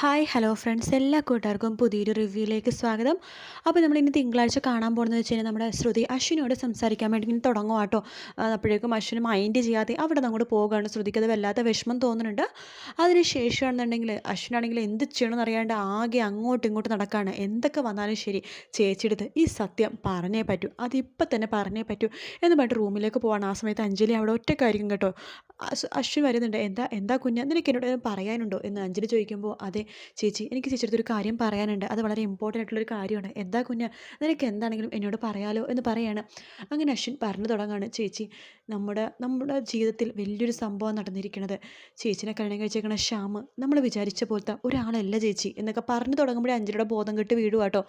Hi hello friends എല്ലാ കൂട്ടുകാർക്കും പുതിയൊരു റിവ്യൂയിലേക്ക് സ്വാഗതം. അപ്പോൾ നമ്മൾ ഇനി തിങ്കളാഴ്ച കാണാൻ പോകുന്നത് വെച്ച് കഴിഞ്ഞാൽ നമ്മുടെ ശ്രുതി അശ്വിനോട് സംസാരിക്കാൻ വേണ്ടി ഇങ്ങനെ തുടങ്ങും കേട്ടോ അപ്പോഴേക്കും അശ്വിന് മൈൻഡ് ചെയ്യാതെ അവിടെ അങ്ങോട്ട് പോകുകയാണ് ശ്രുതിക്ക് അത് വല്ലാത്ത വിഷമം തോന്നുന്നുണ്ട്. അതിന് ശേഷമാണെന്നുണ്ടെങ്കിൽ അശ്വിനാണെങ്കിൽ എന്ത് ചെയ്യണമെന്ന് അറിയാണ്ട് ആകെ അങ്ങോട്ടും ഇങ്ങോട്ടും നടക്കുകയാണ് എന്തൊക്കെ വന്നാലും ശരി ചേച്ചിയെടുത്ത് ഈ സത്യം പറഞ്ഞേ പറ്റൂ. അതിപ്പോൾ തന്നെ പറഞ്ഞേ പറ്റൂ എന്ന് പറഞ്ഞിട്ട് റൂമിലേക്ക് പോവാണ്. ആ സമയത്ത് അഞ്ജലി അവിടെ ഒറ്റക്കായിരിക്കും കേട്ടോ. അശ്വിൻ വരുന്നുണ്ട്. എന്താ എന്താ കുഞ്ഞ? നിനക്ക് എന്നോട് പറയാനുണ്ടോ? എന്ന് അഞ്ജലി ചോദിക്കുമ്പോൾ അതെ ചേച്ചി എനിക്ക് ചേച്ചിയുടെ ഒരു കാര്യം പറയാനുണ്ട്. അത് വളരെ ഇമ്പോർട്ടന്റ് ആയിട്ടുള്ളൊരു കാര്യമാണ്. എന്താ കുഞ്ഞ? നിനക്ക് എന്താണെങ്കിലും എന്നോട് പറയാലോ എന്ന് പറയാണ്. അങ്ങനെ അശ്വിൻ പറഞ്ഞു തുടങ്ങാണ്. ചേച്ചി നമ്മുടെ നമ്മുടെ ജീവിതത്തിൽ വലിയൊരു സംഭവം നടന്നിരിക്കുന്നത് ചേച്ചിനെ കല്യാണം കഴിച്ചേക്കണ ശ്യാമ് നമ്മൾ വിചാരിച്ച പോലത്തെ ഒരാളല്ല ചേച്ചി എന്നൊക്കെ പറഞ്ഞു തുടങ്ങുമ്പോഴേ അഞ്ജലിയുടെ ബോധം കെട്ട് വീടുവാട്ടോ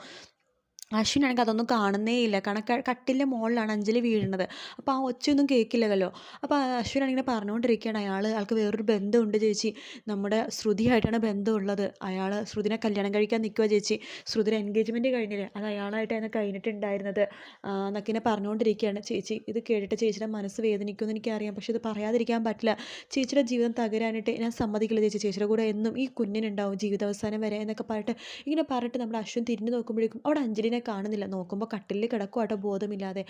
അശ്വിനാണെങ്കിൽ അതൊന്നും കാണുന്നേ ഇല്ല. കാരണം കട്ടിലിന്റെ മുകളിലാണ് അഞ്ജലി വീഴുന്നത്. അപ്പോൾ ആ ഒച്ചയൊന്നും കേൾക്കില്ലല്ലോ. അപ്പോൾ അശ്വിനാണിങ്ങനെ പറഞ്ഞുകൊണ്ടിരിക്കുകയാണ് അയാൾ ആൾക്ക് വേറൊരു ബന്ധമുണ്ട് ചേച്ചി. നമ്മുടെ ശ്രുതിയായിട്ടാണ് ബന്ധമുള്ളത്. അയാൾ ശ്രുതിനെ കല്യാണം കഴിക്കാൻ നിൽക്കുക ചേച്ചി. ശ്രുതിയുടെ എൻഗേജ്മെന്റ് കഴിഞ്ഞില്ലേ? അത് അയാളായിട്ടാണ് കഴിഞ്ഞിട്ടുണ്ടായിരുന്നത്. എന്നൊക്കെ പറഞ്ഞുകൊണ്ടിരിക്കുകയാണ് ചേച്ചി ഇത് കേട്ടിട്ട് ചേച്ചിയുടെ മനസ്സ് വേദനിക്കുമെന്ന് എനിക്കറിയാം. പക്ഷേ ഇത് പറയാതിരിക്കാൻ പറ്റില്ല. ചേച്ചിയുടെ ജീവിതം തകരാനായിട്ട് ഞാൻ സമ്മതിക്കില്ല ചേച്ചി. ചേച്ചിയുടെ കൂടെ എന്നും ഈ കുഞ്ഞിനുണ്ടാവും ജീവിതാവസാനം വരെ എന്നൊക്കെ പറഞ്ഞിട്ട് ഇങ്ങനെ പറഞ്ഞിട്ട് നമ്മുടെ അശ്വിൻ തിരിഞ്ഞു നോക്കുമ്പോഴേക്കും അവിടെ അഞ്ജലിനെ കാണുന്നില്ല. നോക്കുമ്പോൾ കട്ടിലിൽ കേട്ടോ ബോധമില്ലാതെ.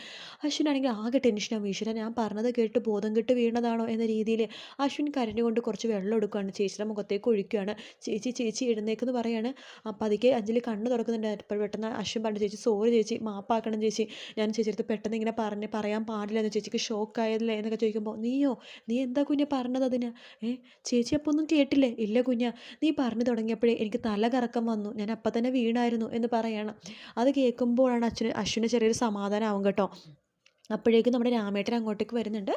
അശ്വിനാണെങ്കിൽ ആകെ ടെൻഷനാണ് ഈശ്വര ഞാൻ പറഞ്ഞത് കേട്ട് ബോധം കെട്ട് വീണതാണോ എന്ന രീതിയിൽ അശ്വിൻ കരഞ്ഞുകൊണ്ട് കുറച്ച് വെള്ളം എടുക്കുകയാണ് ചേച്ചിയുടെ മുഖത്തേക്ക് ഒഴിക്കുകയാണ് ചേച്ചി ചേച്ചി എഴുന്നേക്കെന്ന് പറയാണ്. അതിക്ക് അഞ്ജലി കണ്ണ് തുറക്കുന്നുണ്ട്. അപ്പോൾ പെട്ടെന്ന് അശ്വിൻ പറഞ്ഞു ചേച്ചി സോറി ചേച്ചി മാപ്പാക്കണം ചേച്ചി. ഞാൻ ചേച്ചിയെടുത്ത് പെട്ടെന്ന് ഇങ്ങനെ പറഞ്ഞ് പറയാൻ പാടില്ലെന്ന് ചേച്ചിക്ക് ഷോക്കായതല്ലേ എന്നൊക്കെ ചോദിക്കുമ്പോൾ നീയോ? നീ എന്താ കുഞ്ഞ പറഞ്ഞത് അതിന്? ഏ? ചേച്ചി അപ്പോൾ ഒന്നും കേട്ടില്ലേ? ഇല്ല കുഞ്ഞ. നീ പറഞ്ഞു തുടങ്ങിയപ്പോഴേ എനിക്ക് തല കറക്കം വന്നു. ഞാൻ അപ്പം തന്നെ വീണായിരുന്നു എന്ന് പറയണം. അത് കേൾക്കുമ്പോഴാണ് അച്ഛന് അശ്വിന് ചെറിയൊരു സമാധാനമാവും കേട്ടോ. അപ്പോഴേക്കും നമ്മുടെ രാമേട്ടൻ അങ്ങോട്ടേക്ക് വരുന്നുണ്ട്.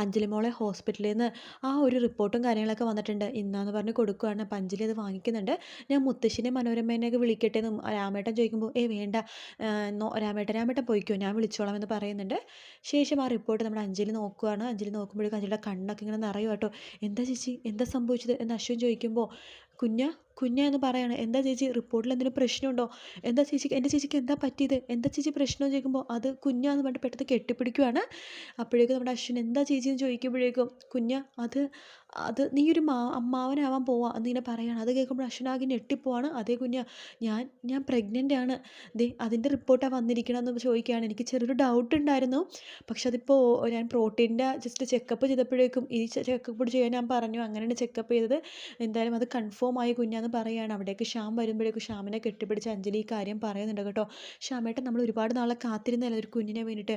അഞ്ജലി മോളെ ഹോസ്പിറ്റലിൽ നിന്ന് ആ ഒരു റിപ്പോർട്ടും കാര്യങ്ങളൊക്കെ വന്നിട്ടുണ്ട്. ഇന്നാന്ന് പറഞ്ഞ് കൊടുക്കുകയാണ് അപ്പം അഞ്ജലി അത് വാങ്ങിക്കുന്നുണ്ട്. ഞാൻ മുത്തശ്ശിനെ മനോരമേനെയൊക്കെ വിളിക്കട്ടെ എന്ന് രാമേട്ടൻ ചോദിക്കുമ്പോൾ ഏ വേണ്ട. രാമേട്ടൻ രാമേട്ടൻ പോയിക്കോ. ഞാൻ വിളിച്ചോളാം എന്ന് പറയുന്നുണ്ട്. ശേഷം ആ റിപ്പോർട്ട് നമ്മുടെ അഞ്ജലി നോക്കുകയാണ് അഞ്ജലി നോക്കുമ്പോഴേക്കും അഞ്ജലിയുടെ കണ്ണൊക്കെ ഇങ്ങനെ നിറയും കേട്ടോ. എന്താ ചേച്ചി? എന്താ സംഭവിച്ചത്? എന്ന് അശ്വിൻ ചോദിക്കുമ്പോൾ കുഞ്ഞ കുഞ്ഞ എന്ന് പറയാണ് എന്താ ചേച്ചി റിപ്പോർട്ടിൽ എന്തെങ്കിലും പ്രശ്നമുണ്ടോ? എന്താ ചേച്ചി എന്റെ ചേച്ചിക്ക് എന്താ പറ്റിയത്? എന്താ ചേച്ചി പ്രശ്നം? ചോദിക്കുമ്പോൾ അത് കുഞ്ഞാന്ന് പറഞ്ഞിട്ട് പെട്ടെന്ന് കെട്ടിപ്പിടിക്കുവാണ്. അപ്പോഴേക്കും നമ്മുടെ അശ്വിൻ എന്താ ചേച്ചി? എന്ന് ചോദിക്കുമ്പോഴേക്കും കുഞ്ഞ അത് അത് നീ ഒരു മാ അമ്മാവനാവാൻ പോവാ എന്നിങ്ങനെ പറയാണ്. അത് കേൾക്കുമ്പോൾ അശ്വിനാകെ ഞെട്ടിപ്പോവാണ്. അതേ കുഞ്ഞ ഞാൻ ഞാൻ പ്രഗ്നന്റ് ആണ്. ദേ അതിന്റെ റിപ്പോർട്ടാണ് വന്നിരിക്കണമെന്ന് ചോദിക്കുകയാണ്. എനിക്ക് ചെറിയൊരു ഡൗട്ട് ഉണ്ടായിരുന്നു. പക്ഷെ അതിപ്പോൾ ഞാൻ പ്രോട്ടീന്റെ ജസ്റ്റ് ചെക്കപ്പ് ചെയ്തപ്പോഴേക്കും ഈ ചെക്കപ്പ് ചെയ്യാൻ ഞാൻ പറഞ്ഞു. അങ്ങനെയാണ് ചെക്കപ്പ് ചെയ്തത്. എന്തായാലും അത് കൺഫേം ആയി കുഞ്ഞാന്ന് പറയുകയാണ് അവിടേക്ക് ശ്യാം വരുമ്പോഴേക്കും ശ്യാമിനെ കെട്ടിപ്പിടിച്ച് അഞ്ജലി ഈ കാര്യം പറയുന്നുണ്ട് കേട്ടോ. ശ്യാമേട്ടൻ നമ്മൾ ഒരുപാട് നാളെ കാത്തിരുന്നല്ലോ ഒരു കുഞ്ഞിനെ വേണ്ടിയിട്ട്.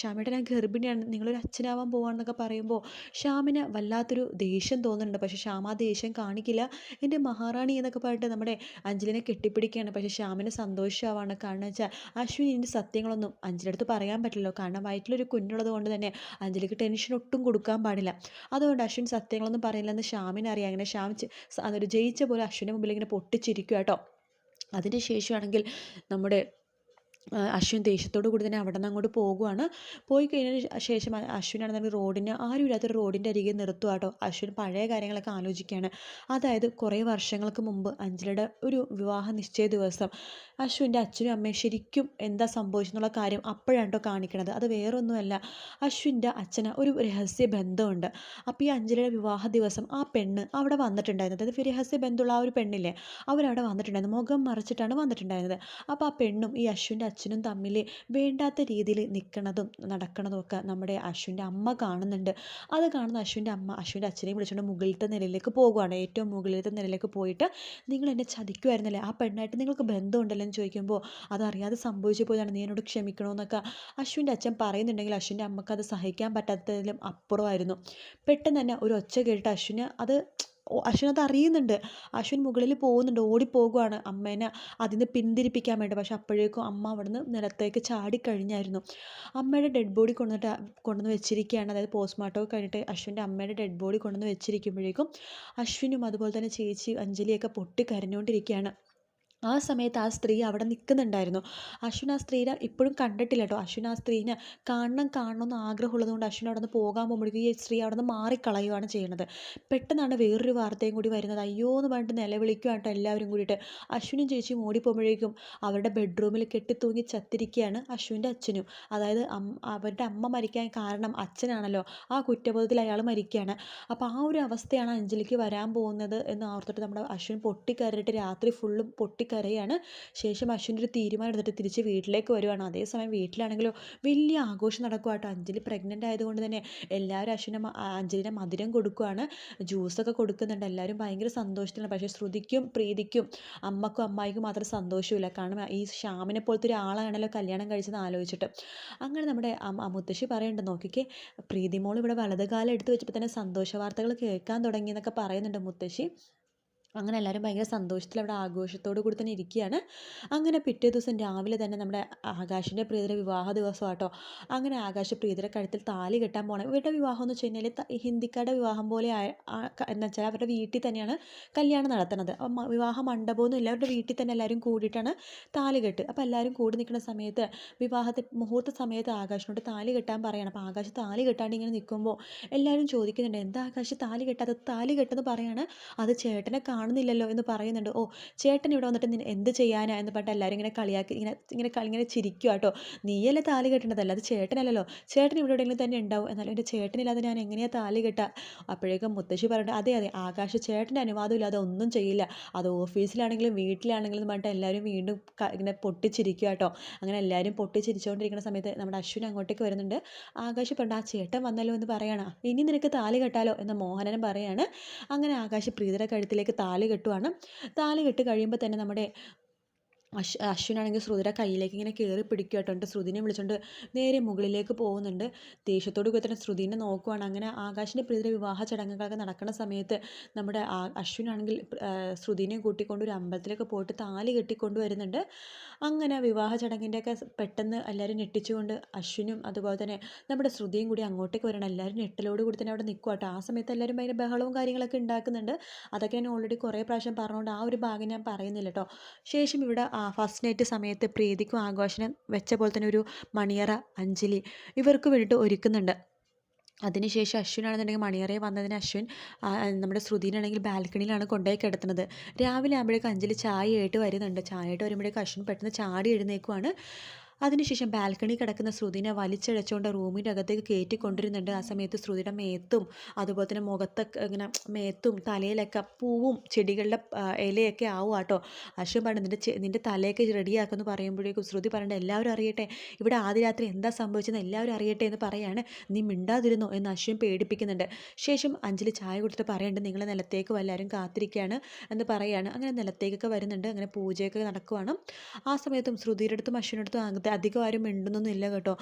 ശ്യാമേട്ടൻ ഞാൻ ഗർഭിണിയാണ്. നിങ്ങളൊരു അച്ഛനാവാൻ പോവാണെന്നൊക്കെ പറയുമ്പോൾ ശ്യാമിന് വല്ലാത്തൊരു ദേഷ്യം തോന്നുന്നുണ്ട്. പക്ഷേ ശ്യാം ആ ദേഷ്യം കാണിക്കില്ല. എന്റെ മഹാറാണി എന്നൊക്കെ പറഞ്ഞിട്ട് നമ്മുടെ അഞ്ജലിനെ കെട്ടിപ്പിടിക്കുകയാണ്. പക്ഷേ ശ്യാമിന് സന്തോഷമാവാണ്. കാരണം വെച്ചാൽ അശ്വിൻ ഇതിന്റെ സത്യങ്ങളൊന്നും അഞ്ജലി അടുത്ത് പറയാൻ പറ്റില്ലല്ലോ. കാരണം വയറ്റിലൊരു കുഞ്ഞുള്ളത് കൊണ്ട് തന്നെ അഞ്ജലിക്ക് ടെൻഷൻ ഒട്ടും കൊടുക്കാൻ പാടില്ല. അതുകൊണ്ട് അശ്വിൻ സത്യങ്ങളൊന്നും പറയില്ലെന്ന് ശ്യാമിനറിയാം. അങ്ങനെ ശ്യാം അതൊരു ജയിച്ച പോലെ അശ്വിന്റെ മുമ്പിൽ ഇങ്ങനെ പൊട്ടിച്ചിരിക്കുക കേട്ടോ ശേഷമാണെങ്കിൽ നമ്മുടെ അശ്വിൻ ദേഷ്യത്തോടു കൂടി തന്നെ അവിടെ നിന്ന് അങ്ങോട്ട് പോകുവാണ്. പോയി കഴിഞ്ഞതിന് ശേഷം അശ്വിനാണെന്നുണ്ടെങ്കിൽ റോഡിന് ആരും ഇല്ലാത്തൊരു റോഡിന്റെ അരികെ നിർത്തുക കേട്ടോ അശ്വിൻ പഴയ കാര്യങ്ങളൊക്കെ ആലോചിക്കുകയാണ്. അതായത് കുറേ വർഷങ്ങൾക്ക് മുമ്പ് അഞ്ജലിയുടെ ഒരു വിവാഹ നിശ്ചയ ദിവസം അശ്വിന്റെ അച്ഛനും അമ്മയും ശരിക്കും എന്താ സംഭവിച്ചെന്നുള്ള കാര്യം അപ്പോഴാണ് കേട്ടോ കാണിക്കണത്. അത് വേറൊന്നുമല്ല അശ്വിന്റെ അച്ഛന് ഒരു രഹസ്യ ബന്ധമുണ്ട്. അപ്പോൾ ഈ അഞ്ജലിയുടെ വിവാഹ ദിവസം ആ പെണ്ണ് അവിടെ വന്നിട്ടുണ്ടായിരുന്നത്. അതായത് രഹസ്യ ബന്ധമുള്ള ആ ഒരു പെണ്ണില്ലേ അവരവിടെ വന്നിട്ടുണ്ടായിരുന്നു മുഖം മറിച്ചിട്ടാണ് വന്നിട്ടുണ്ടായിരുന്നത്. അപ്പോൾ ആ പെണ്ണും ഈ അശ്വിന്റെ അച്ഛനും തമ്മിൽ വേണ്ടാത്ത രീതിയിൽ നിൽക്കണതും നടക്കണതും ഒക്കെ നമ്മുടെ അശ്വിന്റെ അമ്മ കാണുന്നുണ്ട്. അത് കാണുന്ന അശ്വിന്റെ അമ്മ അശ്വിന്റെ അച്ഛനെ വിളിച്ചുകൊണ്ട് മുകളിലത്തെ നിലയിലേക്ക് പോകുകയാണ് ഏറ്റവും മുകളിലത്തെ നിലയിലേക്ക് പോയിട്ട് നിങ്ങൾ എന്നെ ചതിക്കുമായിരുന്നല്ലേ ആ പെണ്ണായിട്ട് നിങ്ങൾക്ക് ബന്ധമുണ്ടല്ലോ എന്ന് ചോദിക്കുമ്പോൾ അതറിയാതെ സംഭവിച്ചു പോയതാണ്. നീ എന്നോട് ക്ഷമിക്കണമെന്നൊക്കെ അശ്വിന്റെ അച്ഛൻ പറയുന്നുണ്ടെങ്കിൽ അശ്വിന്റെ അമ്മയ്ക്ക് അത് സഹിക്കാൻ പറ്റാത്തതിലും അപ്പുറമായിരുന്നു. പെട്ടെന്ന് തന്നെ ഒരു ഒച്ച കേട്ട് അശ്വിന് അത് അശ്വിൻ അത് അറിയുന്നുണ്ട്. അശ്വിൻ മുകളിൽ പോകുന്നുണ്ട്. ഓടിപ്പോകുവാണ് അമ്മേനെ അതിൽ നിന്ന് പിന്തിരിപ്പിക്കാൻ വേണ്ടി. പക്ഷെ അപ്പോഴേക്കും അമ്മ അവിടെ നിന്ന് നിലത്തേക്ക് ചാടിക്കഴിഞ്ഞായിരുന്നു അമ്മയുടെ ഡെഡ് ബോഡി കൊണ്ടുവന്നിട്ട് കൊണ്ടുവന്ന് വെച്ചിരിക്കുകയാണ്. അതായത് പോസ്റ്റ്മോർട്ടം കഴിഞ്ഞിട്ട് അശ്വിന്റെ അമ്മയുടെ ഡെഡ് ബോഡി കൊണ്ടുവന്ന് വെച്ചിരിക്കുമ്പോഴേക്കും അശ്വിനും അതുപോലെ തന്നെ ചേച്ചി അഞ്ജലിയൊക്കെ പൊട്ടി കരഞ്ഞുകൊണ്ടിരിക്കുകയാണ്. ആ സമയത്ത് ആ സ്ത്രീ അവിടെ നിൽക്കുന്നുണ്ടായിരുന്നു. അശ്വിൻ ആ സ്ത്രീനെ ഇപ്പോഴും കണ്ടിട്ടില്ല കേട്ടോ. അശ്വിൻ ആ സ്ത്രീനെ കാണണം കാണണം എന്ന് ആഗ്രഹമുള്ളത് കൊണ്ട് അശ്വിൻ അവിടെ നിന്ന് പോകാൻ പോകുമ്പോഴേക്കും ഈ സ്ത്രീ അവിടെ നിന്ന് മാറിക്കളയുകയാണ് ചെയ്യുന്നത്. പെട്ടെന്നാണ് വേറൊരു വാർത്തയും കൂടി വരുന്നത്. അയ്യോ എന്ന് പറഞ്ഞിട്ട് നിലവിളിക്കുകയാണ് കേട്ടോ എല്ലാവരും കൂടിയിട്ട്. അശ്വിനും ചേച്ചിയും ഓടിപ്പോകുമ്പോഴേക്കും അവരുടെ ബെഡ്റൂമിൽ കെട്ടിത്തൂങ്ങി ചത്തിരിക്കുകയാണ് അശ്വിന്റെ അച്ഛനും. അതായത് അവരുടെ അമ്മ മരിക്കാൻ കാരണം അച്ഛനാണല്ലോ. ആ കുറ്റബോധത്തിൽ അയാൾ മരിക്കുകയാണ്. അപ്പോൾ ആ ഒരു അവസ്ഥയാണ് അഞ്ജലിക്ക് വരാൻ പോകുന്നത് എന്ന് ഓർത്തിട്ട് നമ്മുടെ അശ്വിൻ പൊട്ടിക്കരയിട്ട് രാത്രി ഫുള്ളും പൊട്ടിക്കരയാണ് ശേഷം അശ്വിന്റെ ഒരു തീരുമാനം എടുത്തിട്ട് തിരിച്ച് വീട്ടിലേക്ക് വരുവാണ്. അതേസമയം വീട്ടിലാണെങ്കിലോ വലിയ ആഘോഷം നടക്കുക അഞ്ജലി പ്രഗ്നന്റ് ആയതുകൊണ്ട് തന്നെ എല്ലാവരും അശ്വിനെ അഞ്ജലിനെ മധുരം കൊടുക്കുകയാണ് ജ്യൂസൊക്കെ കൊടുക്കുന്നുണ്ട്. എല്ലാവരും ഭയങ്കര സന്തോഷത്തിലാണ്. പക്ഷേ ശ്രുതിക്കും പ്രീതിക്കും അമ്മക്കും അമ്മായിക്കും മാത്രം സന്തോഷമില്ല. കാരണം ഈ ശ്യാമിനെ പോലത്തെ ഒരാളാണല്ലോ കല്യാണം കഴിച്ചത് ആലോചിച്ചിട്ട്. അങ്ങനെ നമ്മുടെ മുത്തശ്ശി പറയുന്നുണ്ട് നോക്കിക്കേ പ്രീതിമോൾ ഇവിടെ വലതുകാലം എടുത്ത് വെച്ചപ്പോൾ തന്നെ സന്തോഷ വാർത്തകൾ കേൾക്കാൻ തുടങ്ങി എന്നൊക്കെ പറയുന്നുണ്ട് മുത്തശ്ശി. അങ്ങനെ എല്ലാവരും ഭയങ്കര സന്തോഷത്തിൽ അവിടെ ആഘോഷത്തോടു കൂടി തന്നെ ഇരിക്കുകയാണ്. അങ്ങനെ പിറ്റേ ദിവസം രാവിലെ തന്നെ നമ്മുടെ ആകാശിന്റെ പ്രീതിയുടെ വിവാഹ ദിവസമാട്ടോ. അങ്ങനെ ആകാശ പ്രീതിയുടെ കഴുത്തിൽ താലി കെട്ടാൻ പോകണം ഇവരുടെ വിവാഹം എന്ന് വെച്ച് കഴിഞ്ഞാൽ ഹിന്ദിക്കാരുടെ വിവാഹം പോലെ എന്ന് വെച്ചാൽ അവരുടെ വീട്ടിൽ തന്നെയാണ് കല്യാണം നടത്തുന്നത്. വിവാഹ മണ്ഡപമൊന്നും ഇല്ല അവരുടെ വീട്ടിൽ തന്നെ എല്ലാവരും കൂടിയിട്ടാണ് താലി കെട്ട്. അപ്പോൾ എല്ലാവരും കൂടി നിൽക്കുന്ന സമയത്ത് വിവാഹത്തിൽ മുഹൂർത്ത സമയത്ത് ആകാശിനോട് താലി കെട്ടാൻ പറയണം. അപ്പോൾ ആകാശ് താലി കെട്ടാണ്ട് ഇങ്ങനെ നിൽക്കുമ്പോൾ എല്ലാവരും ചോദിക്കുന്നുണ്ട് എന്താ ആകാശ് താലി കെട്ടാതെ താലി കെട്ടെന്ന് പറയാണ്. അത് ചേട്ടനെ കാണും കാണുന്നില്ലല്ലോ എന്ന് പറയുന്നുണ്ട്. ഓ ചേട്ടൻ ഇവിടെ വന്നിട്ട് എന്ത് ചെയ്യാനാ? എന്ന് പറഞ്ഞിട്ട് എല്ലാവരും ഇങ്ങനെ കളിയാക്കി ഇങ്ങനെ ഇങ്ങനെ ഇങ്ങനെ ചിരിക്കുക കേട്ടോ നീയല്ലേ താലി കെട്ടേണ്ടതല്ല? അത് ചേട്ടനല്ലല്ലോ. ചേട്ടൻ ഇവിടെ എവിടെയെങ്കിലും തന്നെ ഉണ്ടാവും. എന്നാലും എന്റെ ചേട്ടനില്ലാതെ ഞാൻ എങ്ങനെയാണ് താലി കെട്ടുക അപ്പോഴേക്കും മുത്തശ്ശി പറഞ്ഞിട്ട് അതെ അതെ. ആകാശ ചേട്ടന്റെ അനുവാദം ഇല്ലാതെ ഒന്നും ചെയ്യില്ല. അത് ഓഫീസിലാണെങ്കിലും വീട്ടിലാണെങ്കിലും എന്ന് പറഞ്ഞിട്ട് എല്ലാവരും വീണ്ടും ഇങ്ങനെ പൊട്ടിച്ചിരിക്കുക കേട്ടോ അങ്ങനെ എല്ലാവരും പൊട്ടിച്ചിരിച്ചുകൊണ്ടിരിക്കുന്ന സമയത്ത് നമ്മുടെ അശ്വിൻ അങ്ങോട്ടേക്ക് വരുന്നുണ്ട്. ആകാശ് പറഞ്ഞു ആ ചേട്ടൻ വന്നല്ലോ എന്ന് പറയണം. ഇനി നിനക്ക് താലി കെട്ടാലോ? എന്ന് മോഹനനും പറയാണ്. അങ്ങനെ ആകാശ് പ്രീതിയുടെ കഴുത്തിലേക്ക് താലി താലി കെട്ടുവാണ്. താലി കെട്ട് കഴിയുമ്പോൾ തന്നെ നമ്മുടെ അശ് അശ്വിനാണെങ്കിൽ ശ്രുതിയുടെ കയ്യിലേക്ക് ഇങ്ങനെ കയറി പിടിക്കുക കേട്ടോ എന്നിട്ട് ശ്രുതിനെ വിളിച്ചുകൊണ്ട് നേരെ മുകളിലേക്ക് പോകുന്നുണ്ട്. ദേഷ്യത്തോട് കൂടി തന്നെ ശ്രുതിനെ നോക്കുവാണ്. അങ്ങനെ ആകാശിന്റെ പ്രീതിയുടെ വിവാഹ ചടങ്ങുകളൊക്കെ നടക്കുന്ന സമയത്ത് നമ്മുടെ അശ്വിനാണെങ്കിൽ ശ്രുതിനെ കൂട്ടിക്കൊണ്ട് ഒരു അമ്പലത്തിലേക്ക് പോയിട്ട് താലി കെട്ടിക്കൊണ്ട് വരുന്നുണ്ട്. അങ്ങനെ വിവാഹ ചടങ്ങിന്റെയൊക്കെ പെട്ടെന്ന് എല്ലാവരും ഞെട്ടിച്ചുകൊണ്ട് അശ്വിനും അതുപോലെ തന്നെ നമ്മുടെ ശ്രുതിയും കൂടി അങ്ങോട്ടേക്ക് വരണം. എല്ലാവരും ഞെട്ടലോട് കൂടി തന്നെ അവിടെ നിൽക്കുക ആ സമയത്ത് എല്ലാവരും ഭയങ്കര ബഹളവും കാര്യങ്ങളൊക്കെ ഉണ്ടാക്കുന്നുണ്ട്. അതൊക്കെ ഞാൻ ഓൾറെഡി കുറേ പ്രാവശ്യം പറഞ്ഞുകൊണ്ട് ആ ഒരു ഭാഗം ഞാൻ പറയുന്നില്ല കേട്ടോ ശേഷം ഇവിടെ ഫസ്റ്റ് നൈറ്റ് സമയത്ത് പ്രീതിക്കും ആഘോഷനും വെച്ച പോലെ തന്നെ ഒരു മണിയറ അഞ്ജലി ഇവർക്ക് വേണ്ടിയിട്ട് ഒരുക്കുന്നുണ്ട്. അതിനുശേഷം അശ്വിനാണെന്നുണ്ടെങ്കിൽ മണിയറയിൽ വന്നതിന് അശ്വിൻ നമ്മുടെ ശ്രുതിനാണെങ്കിൽ ബാൽക്കണിയിലാണ് കൊണ്ടുപോയി കിടത്തുന്നത്. രാവിലെ ആകുമ്പോഴേക്കും അഞ്ജലി ചായ ആയിട്ട് വരുന്നുണ്ട്. ചായ ആയിട്ട് വരുമ്പോഴേക്കും അശ്വിൻ പെട്ടെന്ന് ചാടി എഴുന്നേക്കുവാണ്. അതിനുശേഷം ബാൽക്കണി കിടക്കുന്ന ശ്രുതിനെ വലിച്ചഴച്ചുകൊണ്ട് റൂമിന്റെ അകത്തേക്ക് കയറ്റിക്കൊണ്ടിരുന്നുണ്ട്. ആ സമയത്ത് ശ്രുതിയുടെ മേത്തും അതുപോലെ തന്നെ മുഖത്തൊക്കെ ഇങ്ങനെ മേത്തും തലയിലൊക്കെ പൂവും ചെടികളുടെ ഇലയൊക്കെ ആവും കേട്ടോ അശ്വൻ പറഞ്ഞു നിന്റെ നിന്റെ തലയൊക്കെ റെഡിയാക്കുമെന്ന് പറയുമ്പോഴേക്കും ശ്രുതി പറയേണ്ട എല്ലാവരും അറിയട്ടെ ഇവിടെ ആദ്യ രാത്രി എന്താ സംഭവിച്ചതെന്ന് എല്ലാവരും അറിയട്ടെ എന്ന് പറയാണ്. നീ മിണ്ടാതിരുന്നോ? എന്ന് അശ്വൻ പേടിപ്പിക്കുന്നുണ്ട്. ശേഷം അഞ്ജലി ചായ കൊടുത്തിട്ട് പറയേണ്ടത് നിങ്ങൾ നിലത്തേക്ക് എല്ലാവരും കാത്തിരിക്കുകയാണ് എന്ന് പറയാണ്. അങ്ങനെ നിലത്തേക്കൊക്കെ വരുന്നുണ്ട് അങ്ങനെ പൂജയൊക്കെ നടക്കുവാണ്. ആ സമയത്തും ശ്രുതിയുടെ അടുത്തും അശ്വിനടുത്തും അധികം ആരും മിണ്ടുന്നൊന്നുമില്ല കേട്ടോ.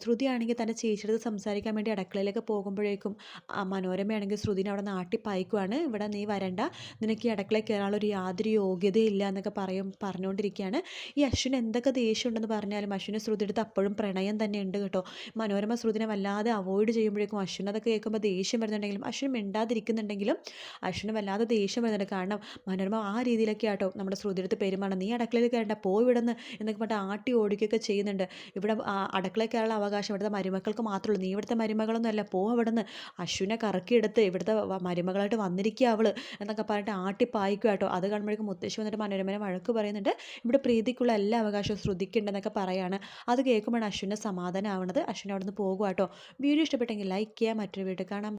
ശ്രുതിയാണെങ്കിൽ തന്റെ ചേച്ചിയുടെ സംസാരിക്കാൻ വേണ്ടി അടുക്കളയിലേക്ക് പോകുമ്പോഴേക്കും ആ മനോരമയാണെങ്കിൽ ശ്രുതിനെ അവിടെ നാട്ടി പായിക്കുവാണ്. ഇവിടെ നീ വരണ്ട. നിനക്ക് ഈ അടുക്കളയിൽ കയറാനുള്ള ഒരു യാതൊരു യോഗ്യതയില്ല എന്നൊക്കെ പറയും പറഞ്ഞുകൊണ്ടിരിക്കുകയാണ്. ഈ അശ്വിന് എന്തൊക്കെ ദേഷ്യമുണ്ടെന്ന് പറഞ്ഞാലും അശ്വിന് ശ്രുതി എടുത്ത് അപ്പോഴും പ്രണയം തന്നെ ഉണ്ട് കേട്ടോ. മനോരമ ശ്രുതിനെ വല്ലാതെ അവോയ്ഡ് ചെയ്യുമ്പോഴേക്കും അശ്വിൻ അതൊക്കെ കേൾക്കുമ്പോൾ ദേഷ്യം വരുന്നുണ്ടെങ്കിലും അശ്വിൻ മിണ്ടാതിരിക്കുന്നുണ്ടെങ്കിലും അശ്വിന് വല്ലാതെ ദേഷ്യം വരുന്നുണ്ട്. കാരണം മനോരമ ആ രീതിയിലൊക്കെ ആട്ടോ നമ്മുടെ ശ്രുതി എടുത്ത് പെരുമാറണം നീ അടുക്കളയിൽ കയറേണ്ട പോയി വിടുന്ന് എന്നൊക്കെ പറഞ്ഞിട്ട് ആട്ടി ഓടി ഓടിക്കുകയൊക്കെ ചെയ്യുന്നുണ്ട്. ഇവിടെ അടുക്കളയ്ക്കാനുള്ള അവകാശം ഇവിടുത്തെ മരുമക്കൾക്ക് മാത്രമേ ഉള്ളൂ. നീ ഇവിടുത്തെ മരുമകളൊന്നും അല്ല. പോ അവിടുന്ന്. അശ്വിനെ കറക്കിയെടുത്ത് ഇവിടുത്തെ മരുമകളായിട്ട് വന്നിരിക്കുക അവൾ എന്നൊക്കെ പറഞ്ഞിട്ട് ആട്ടിപ്പായിക്കുക കേട്ടോ. അത് കാണുമ്പോഴേക്കും മുത്തശ്ശി വന്നിട്ട് മനോരമനെ വഴക്ക് പറയുന്നുണ്ട്. ഇവിടെ പ്രീതിക്കുള്ള എല്ലാ അവകാശവും ശ്രദ്ധിക്കേണ്ടെന്നൊക്കെ പറയാണ്. അത് കേൾക്കുമ്പോഴാണ് അശ്വിന്റെ സമാധാനം ആവുന്നത് അശ്വിൻ അവിടെ പോകുക കേട്ടോ. വീഡിയോ ഇഷ്ടപ്പെട്ടെങ്കിൽ ലൈക്ക് ചെയ്യുക. മറ്റൊരു വീഡിയോ കാണാം.